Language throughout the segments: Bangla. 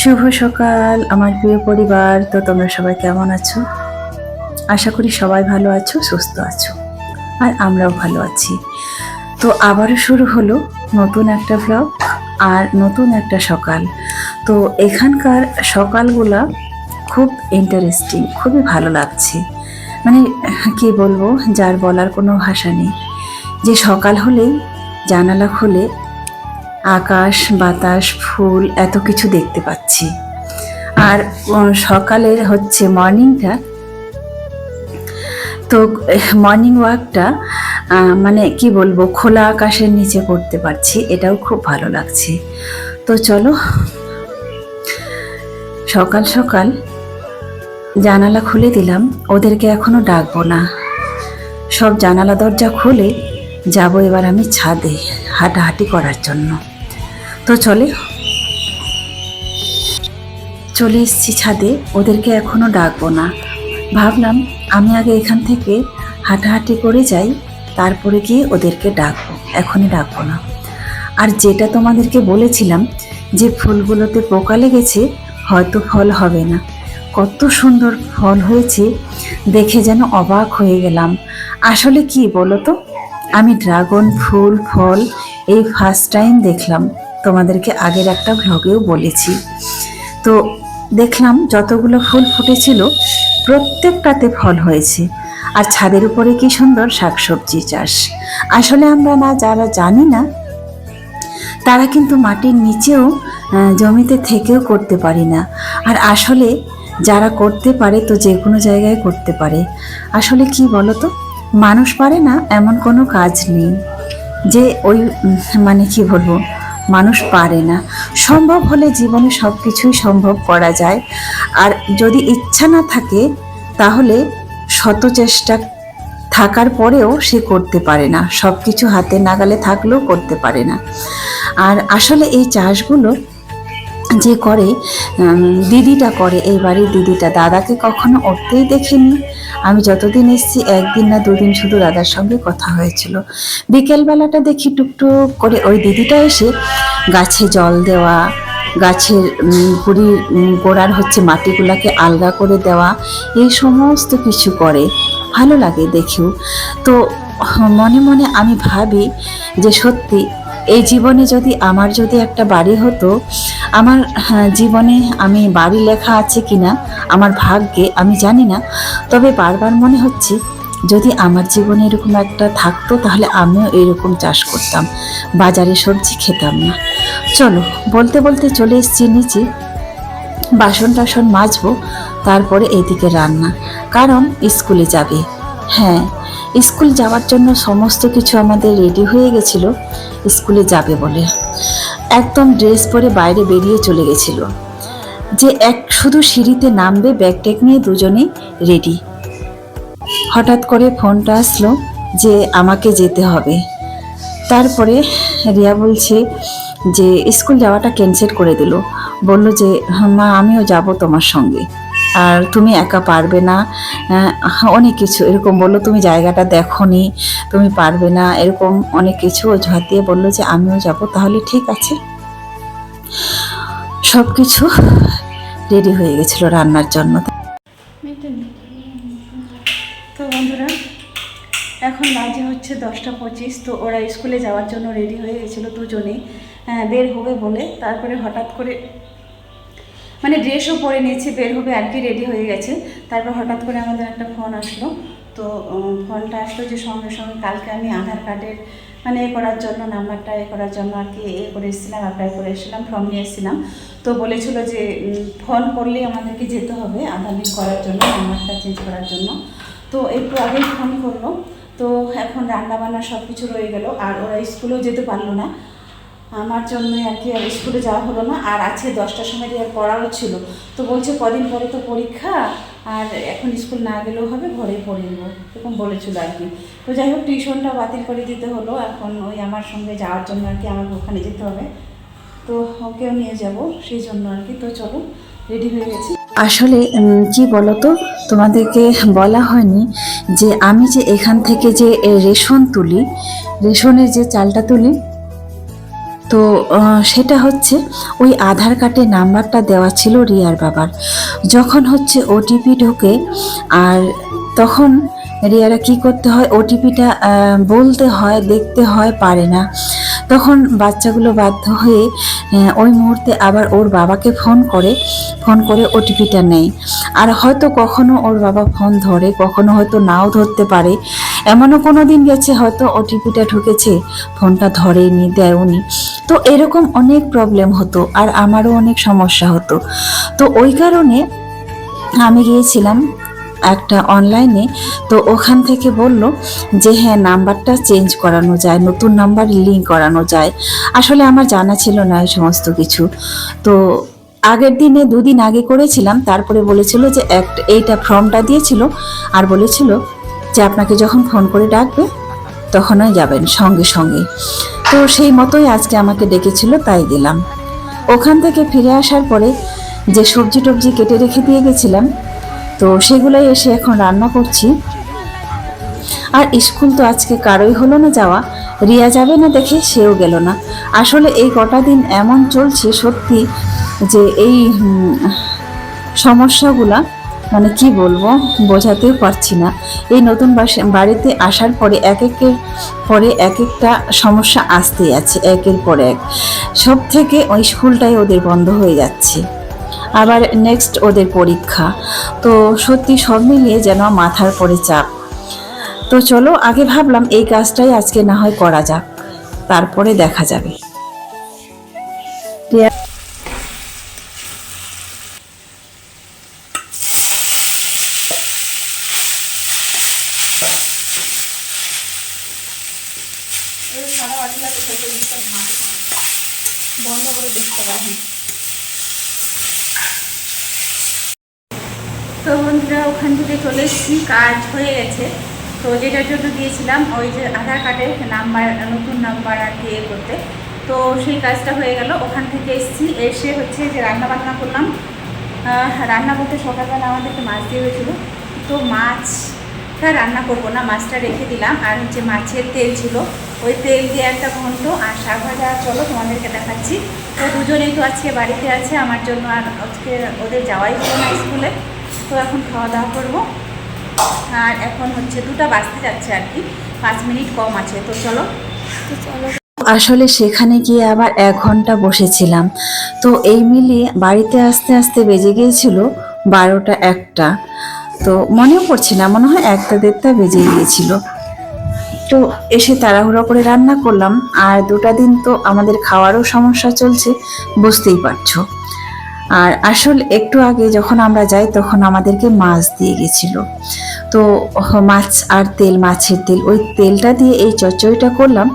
শুভ সকাল, আমার প্রিয় পরিবার। তো তোমরা সবাই কেমন আছো? আশা করি সবাই ভালো আছো, সুস্থ আছো, আর আমরাও ভালো আছি। তো আবারও শুরু হলো নতুন একটা ব্লগ আর নতুন একটা সকাল। তো এখানকার সকালগুলা খুব ইন্টারেস্টিং খুবই ভালো লাগছে। মানে কি বলব, যার বলার কোনো ভাষা নেই। যে সকাল হলেই জানালা খুলে আকাশ, বাতাস, ফুল, এত কিছু দেখতে পাচ্ছি। আর সকালের হচ্ছে মর্নিংটা। তো মর্নিং ওয়াকটা মানে কি বলব, খোলা আকাশের নিচে করতে পারছি, এটাও খুব ভালো লাগছে। তো চলো, সকাল সকাল জানালা খুলে দিলাম, ওদেরকে এখনও ডাকবো না। সব জানালা দরজা খুলে, যাব এবার আমি ছাদে, হাঁটাহাঁটি করার জন্য। তো চলে। চলে এসেছি ছাদে, ওদেরকে এখনও ডাকবো না। ভাবলাম আমি আগে এখান থেকে হাঁটাহাঁটি করে যাই, তারপরে গিয়ে ওদেরকে ডাকবো, এখনই ডাকবো না। আর যেটা তোমাদেরকে বলেছিলাম, যে ফুলগুলোতে পোকা লেগেছে, হয়তো ফল হবে না। কত সুন্দর ফল হয়েছে, দেখে যেন অবাক হয়ে গেলাম। আসলে কি বলো তো? আমি ড্রাগন ফুল, ফল, এই ফার্স্ট টাইম দেখলাম। তোমাদেরকে আগের একটা ভ্লগেও বলেছি। তো দেখলাম যতগুলো ফুল ফুটেছিল, প্রত্যেকটাতে ফল হয়েছে। আর ছাদের উপরে কি সুন্দর শাকসবজি চাষ। আসলে আমরা না, যারা জানি না, তারা কিন্তু মাটির নিচেও জমিতে থেকেও করতে পারি না। আর আসলে যারা করতে পারে তো যে কোনো জায়গায় করতে পারে। আসলে কি বলতো? মানুষ পারে না, এমন কোনো কাজ নেই। যে ওই মানে কি বলব? মানুষ পারে না। সম্ভব হলে জীবনে সব কিছুই সম্ভব করা যায়। আর যদি ইচ্ছা না থাকে, তাহলে শত চেষ্টা থাকার পরেও সে করতে পারে না। সব কিছু হাতে নাগালে থাকলেও করতে পারে না। আর আসলে এই চাষগুলো যে করে দিদিটা করে, এই বাড়ির দিদিটা, দাদাকে কখনো উঠতেই দেখিনি। আমি যতদিন এসেছি, একদিন না দুদিন শুধু দাদার সঙ্গে কথা হয়েছিল। বিকেলবেলাটা দেখি টুকটুক করে ওই দিদিটা এসে গাছে জল দেওয়া, গাছের গুড়ির গোড়ার হচ্ছে মাটিগুলাকে আলগা করে দেওয়া, এই সমস্ত কিছু করে। ভালো লাগে দেখেও। তো মনে মনে আমি ভাবি যে সত্যি এই জীবনে যদি আমার যদি একটা বাড়ি হতো আমার হ্যাঁ, জীবনে আমি বাড়ি লেখা আছে কিনা আমার ভাগ্যে আমি জানি না। তবে বারবার মনে হচ্ছে যদি আমার জীবনে এরকম একটা থাকতো তাহলে আমিও এরকম চাষ করতাম। বাজারে সবজি খেতাম না। চলো বলতে বলতে চলে এসেছি নিচে। বাসন টাসন মাজবো তারপরে এদিকে রান্না। কারণ স্কুলে যাবে। হ্যাঁ স্কুল যাওয়ার জন্য সমস্ত কিছু আমাদের রেডি হয়ে গেছিল স্কুলে যাবে বলে। একদম ড্রেস পরে বাইরে বেরিয়ে চলে গেছিল। যে এক শুধু সিঁড়িতে নামবে ব্যাগ ট্যাগ নিয়ে দুজনেই রেডি হঠাৎ করে ফোনটা আসলো যে আমাকে যেতে হবে। তারপরে রিয়া বলছে যে স্কুল যাওয়াটা ক্যান্সেল করে দিল। বলল যে "হ্যাঁ, মা আমিও যাব তোমার সঙ্গে। আর তুমি একা পারবে না। অনেক কিছু। এরকম বলল তুমি জায়গাটা দেখোনি তুমি পারবে না। এরকম অনেক কিছু অজুহাত দিয়ে বলল যে আমিও যাব তাহলে ঠিক আছে। সব কিছু রেডি হয়ে গেছিল রান্নার জন্য। তো বন্ধুরা এখন বাজে হচ্ছে দশটা পঁচিশ তো ওরা স্কুলে যাওয়ার জন্য রেডি হয়ে গেছিল দুজনেই। হ্যাঁ, বের হবে বলে। তারপরে হঠাৎ করে মানে ড্রেসও পরে নিয়েছি, বের হবে, আর কি রেডি হয়ে গেছে। তারপর হঠাৎ করে আমাদের একটা ফোন আসলো। তো ফোনটা আসলো যে সঙ্গে সঙ্গে কালকে আমি আধার কার্ডের মানে এ করার জন্য, নাম্বারটা এ করার জন্য আর কি এ করে এসেছিলাম অ্যাপ্লাই করে এসেছিলাম ফর্ম নিয়ে এসেছিলাম। তো বলেছিল যে ফোন করলেই আমাদেরকে যেতে হবে, আধার লিঙ্ক করার জন্য, নাম্বারটা চেঞ্জ করার জন্য। তো একটু আগেই ফোন করল। তো এখন রান্না বান্না সব কিছু রয়ে গেল, আর ওরা স্কুলেও যেতে পারল না। আমার জন্য আর কি আর স্কুলে যাওয়া হলো না, আর আছে দশটার সময় দিয়ে আর পড়াও ছিল। তো বলছে কদিন পরে তো পরীক্ষা, আর এখন স্কুল না গেলেও হবে ঘরে পড়ে নেব, এরকম বলেছিল আর কি। তো যাই হোক টিউশনটা বাতিল করে দিতে হলো, এখন ওই আমার সঙ্গে যাওয়ার জন্য আর কি আমাকে ওখানে যেতে হবে। তো ওকেও নিয়ে যাব, সেই জন্য আর কি। তো চলো রেডি হয়ে গেছি। আসলে কি বলতো, তোমাদেরকে বলা হয়নি যে আমি যে এখান থেকে যে রেশন তুলি, রেশনের যে চালটা তুলি তো সেটা হচ্ছে ওই আধার কার্ডের নাম্বারটা দেওয়া ছিল রিয়ার বাবার। যখন হচ্ছে ওটিপি ঢোকে, আর তখন রিয়ারা কি করতে হয় ওটিপিটা বলতে হয়, দেখতে হয়, পারে না। তখন বাচ্চাগুলো বাধ্য হয়ে ওই মুহূর্তে আবার ওর বাবাকে ফোন করে ফোন করে ওটিপিটা নেয়। আর হয়তো কখনো ওর বাবা ফোন ধরে, কখনো হয়তো নাও ধরতে পারে। এমনও কোনো দিন গেছে হয়তো ওটিপিটা ঢুকেছে, ফোনটা ধরেনি দেয়নি তো এরকম অনেক প্রবলেম হতো আর আমারও অনেক সমস্যা হতো। তো ওই কারণে আমি গিয়েছিলাম একটা অনলাইনে তো ওখান থেকে বলল যে হ্যাঁ নাম্বারটা চেঞ্জ করানো যায়, নতুন নাম্বার লিঙ্ক করানো যায়। আসলে আমার জানা ছিল না এই সমস্ত কিছু। তো আগের দিনে দুদিন আগে করেছিলাম, তারপরে বলেছিল যে, একটা, এইটা ফর্মটা দিয়েছিল। আর বলেছিল যে, আপনাকে যখন ফোন করে ডাকবে তখনই যাবেন সঙ্গে সঙ্গে। তো সেই মতোই আজকে আমাকে ডেকেছিল, তাই দিলাম। ওখান থেকে ফিরে আসার পরে যে সবজি টবজি কেটে রেখে দিয়ে গেছিলাম, তো সেগুলোই এসে এখন রান্না করছি। আর স্কুল তো আজকে কারোই হলো না যাওয়া, রিয়া যাবে না দেখে সেও গেল না। আসলে এই কটা দিন এমন চলছে সত্যি যে এই সমস্যাগুলা মানে কি বলব, বোঝাতেও পারছি না। এই নতুন বাড়িতে আসার পরে এক একের পরে এক একটা সমস্যা আসতেই আছে, একের পর এক। সব থেকে ওই স্কুলটাই ওদের বন্ধ হয়ে যাচ্ছে। আবার নেক্সট ওদের পরীক্ষা। তো সত্যি সব মিলিয়ে যেন মাথার পরে চাপ। তো চলো, আগে ভাবলাম এই কাজটাই আজকে না হয় করা যাক। তারপরে দেখা যাবে রিয়া- তো বন্ধুরা ওখান থেকে চলে কাজ হয়ে গেছে। তো যেটার জন্য দিয়েছিলাম, ওই যে আধার কার্ডের নাম্বার, নতুন নাম্বার আর কি করতে। তো সেই কাজটা হয়ে গেল। ওখান থেকে এসেছি, এসে হচ্ছে যে রান্না বান্না করলাম। রান্না করতে সকালবেলা আমাদেরকে মাছ দিয়ে হয়েছিল। তো মাছটা রান্না করব না, মাছটা রেখে দিলাম। আর হচ্ছে মাছের তেল ছিল। ওই তেল দিয়ে একটা ঘন্ট আর শাক ভাজা, চলো তোমাদেরকে দেখাচ্ছি। তো দুজনেই তো আজকে বাড়িতে আছে, আমার জন্য আর আজকে ওদের যাওয়াই হলো না স্কুলে। তো এখন খাওয়া দাওয়া করব। আর এখন হচ্ছে দুটা বাজতে যাচ্ছে আর কি। পাঁচ মিনিট কম আছে, তো চলো। আসলে সেখানে গিয়ে আবার এক ঘণ্টা বসেছিলাম। তো এই মিলিয়ে বাড়িতে আসতে আসতে বেজে গিয়েছিল বারোটা একটা। তো মনেও পড়ছে না, মনে হয় একটা দেড়টা বেজে গিয়েছিল। তো এসে তাড়াহুড়ো করে রান্না করলাম। আর দুটা দিন তো আমাদের খাওয়ারও সমস্যা চলছে, বুঝতেই পারছ। আর আসল একটু আগে যখন আমরা যাই, তখন আমাদেরকে মাছ দিয়ে গেছিল। তো মাছ আর তেল, মাছের তেল, ওই তেলটা দিয়ে এই চচ্চড়িটা করলাম।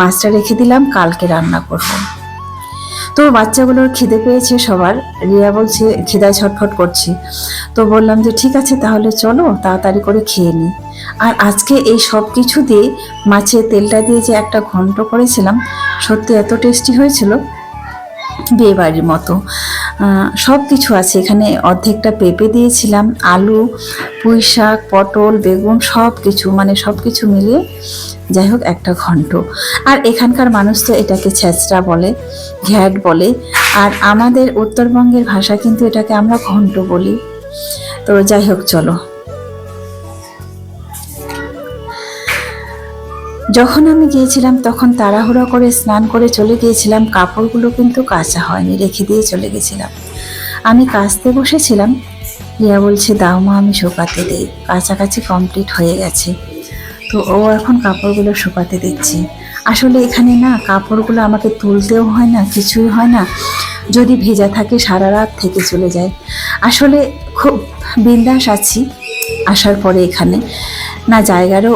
মাছটা রেখে দিলাম, কালকে রান্না করব। তো বাচ্চাগুলোর খিদে পেয়েছে সবার। রিয়া বলছে খিদায় ছটফট করছে। তো বললাম যে, ঠিক আছে, তাহলে চলো, তাড়াতাড়ি করে খেয়ে নিই আর আজকে এই সব কিছু দিয়ে মাছের তেলটা দিয়ে যে একটা ঘন্ট করেছিলাম, সত্যি এত টেস্টি হয়েছিল। বিয়ে বাড়ির মতো। সব কিছু আছে। এখানে অর্ধেকটা পেঁপে দিয়েছিলাম, আলু, পুঁই শাক, পটল, বেগুন সব কিছু মানে সব কিছু মিলিয়ে যাই হোক একটা ঘন্ট। আর এখানকার মানুষ তো এটাকে ছেঁচড়া বলে, ঘ্যাট বলে। আর আমাদের উত্তরবঙ্গের ভাষা কিন্তু এটাকে আমরা ঘন্ট বলি। তো যাই হোক, চলো। যখন আমি গিয়েছিলাম, তখন তাড়াহুড়া করে স্নান করে চলে গিয়েছিলাম। কাপড়গুলো কিন্তু কাঁচা হয়নি, রেখে দিয়ে চলে গেছিলাম। আমি কাচতে বসেছিলাম। রিয়া বলছে, দাও মা, আমি শুকাতে দিই। কাছাকাছি কমপ্লিট হয়ে গেছে। তো ও এখন কাপড়গুলো শুকাতে দিচ্ছে। আসলে এখানে না, কাপড়গুলো আমাকে তুলতেও হয় না, কিছুই হয় না। যদি ভেজা থাকে, সারা রাত থেকে চলে যায়। আসলে খুব বিন্দাস আছি। আসার পরে এখানে। না জায়গারও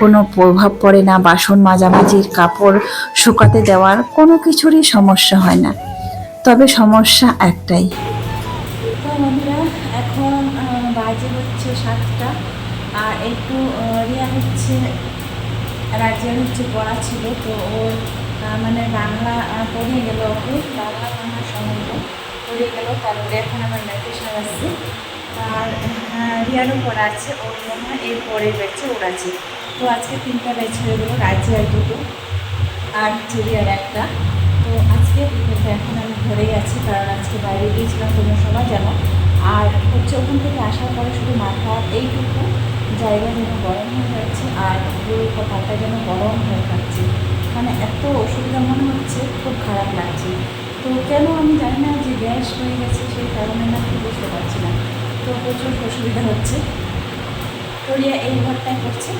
কোনো প্রভাব পড়ে না, বাসন মাজামাজির কাপড় শুকাতে দেওয়ার কোনো কিছুরই সমস্যা হয় না। তবে সমস্যা একটাই। এখন বাজে হচ্ছে সাতটা। একটু রিয়া হচ্ছে রাজ্যের হচ্ছে পড়া ছিল, তো ওর মানে বাংলা পড়িয়ে গেল ওকে। বাংলা বাংলা সম্বন্ধ পড়িয়ে গেল, তারপরে এখন আমার মেয়েকে সাজাচ্ছি আর আহ, রিয়ারও পড়া আছে ওর হয় এর পরে বেড়ছে ওর আছে তো আজকে তিনটা ব্যাচ হয়ে গেলো রাজ্যে আর দুটো আর রিয়ার একটা। আজকে কিন্তু এখন আমি ঘরেই আছি কারণ আজকে বাইরে গিয়েছিলাম তোমরা সবাই জানো। আর হচ্ছে ওখান থেকে আসার পরে শুধু মাথা এইটুকু জায়গা যেন গরম হয়ে যাচ্ছে আর পুরো কপালটা যেন গরম হয়ে যাচ্ছে। মানে এত অসুবিধা মনে হচ্ছে খুব খারাপ লাগছে। তো কেন আমি জানি না যে গ্যাস হয়ে গেছে সেই কারণে না কি বুঝতে পারছি না। তো প্রচুর অসুবিধা হচ্ছে। রিয়া এই ঘরটায় করছে।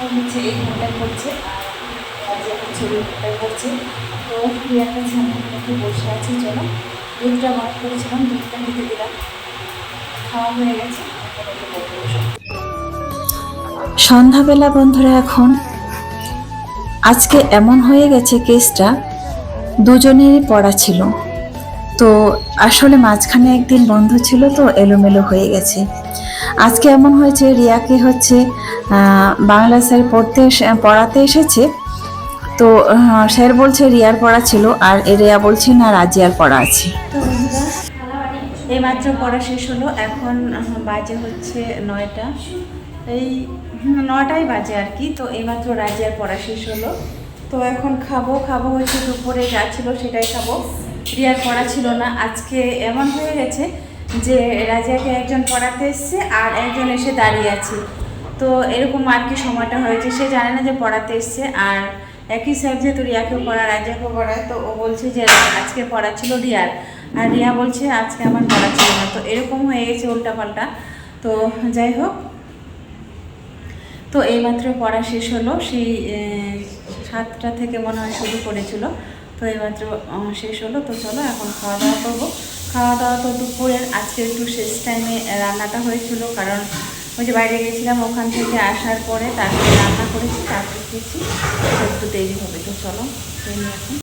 আর হচ্ছে এই ঘরটায় করছে। আর হচ্ছে ওই ঘরটায় করছে। তো রিয়াকে সামনে একটু বসে আছে, চলো। দুধটা বার করেছিলাম, দুধটা নিতে দিলাম। খাওয়া হয়ে গেছে, এখন সন্ধ্যাবেলা বন্ধুরা, এখন আজকে এমন হয়ে গেছে কেসটা, দুজনেরই পড়া ছিল। তো আসলে মাঝখানে একদিন বন্ধ ছিল তো এলোমেলো হয়ে গেছে। আজকে এমন হয়েছে, রিয়াকে হচ্ছে বাংলা স্যার পড়তে পড়াতে এসেছে। তো স্যার বলছে রিয়ার পড়া ছিল আর রিয়া বলছে না, রাজিয়ার পড়া আছে। এইমাত্র পড়া শেষ হলো। এখন বাজে হচ্ছে নয়টা। এই নটাই বাজে আর কি। তো এইমাত্র রাজিয়ার পড়া শেষ হলো। তো এখন খাব খাব হচ্ছে দুপুরে যা ছিল সেটাই খাব। রিয়ার পড়া ছিল না। আজকে এমন হয়ে গেছে যে রাজিয়াকে একজন পড়াতে এসছে আর একজন এসে দাঁড়িয়ে আছে। তো এরকম আর কি সময়টা হয়েছে সে জানে না যে পড়াতে এসছে আর একই স্যার যেহেতু রিয়াকেও পড়া রাজিয়াকেও পড়ায়, তো ও বলছে যে আজকে পড়া ছিল রিয়ার। আর রিয়া বলছে আজকে আমার পড়া ছিল না। তো এরকম হয়ে গেছে উল্টাপাল্টা। তো যাই হোক। তো এইমাত্র পড়া শেষ হলো। সেই সাতটা থেকে মনে হয় শুরু করেছিল। তো এইমাত্র শেষ হলো, তো চলো এখন খাওয়া দাওয়া করব। খাওয়া দাওয়া তো দুপুরের, আজকে একটু শেষ টাইমে রান্নাটা হয়েছিল, কারণ ওই যে বাইরে গেছিলাম ওখান থেকে আসার পরে, তারপরে রান্না করেছি, তারপরে খেয়েছি একটু দেরি হবে, তো চলো এখন।